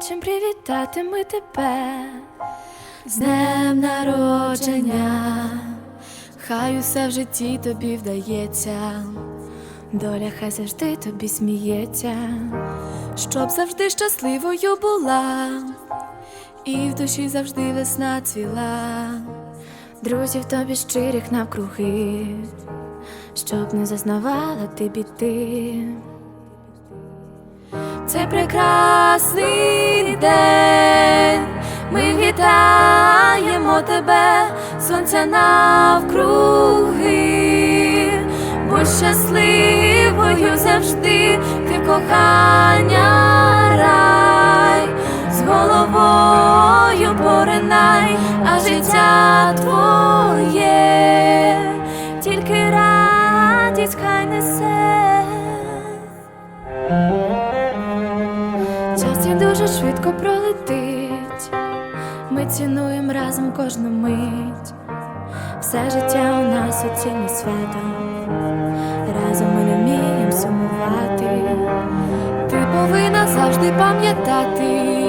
Хочем привітати ми тебе. З днем народження, хай усе в житті тобі вдається, доля хай завжди тобі сміється, щоб завжди щасливою була, і в душі завжди весна цвіла, друзів тобі щирих навкруги, щоб не зазнавала ти біди. Цей прекрасний тебе, сонця навкруги, будь щасливою завжди, ти кохання рай, з головою поринай, а життя твоє, тільки радість хай несе. Час і дуже швидко пролетить. Ми цінуємо разом кожну мить. Все життя у нас у оцінне свята, Разом ми не вміємо сумувати. Ти повинна завжди пам'ятати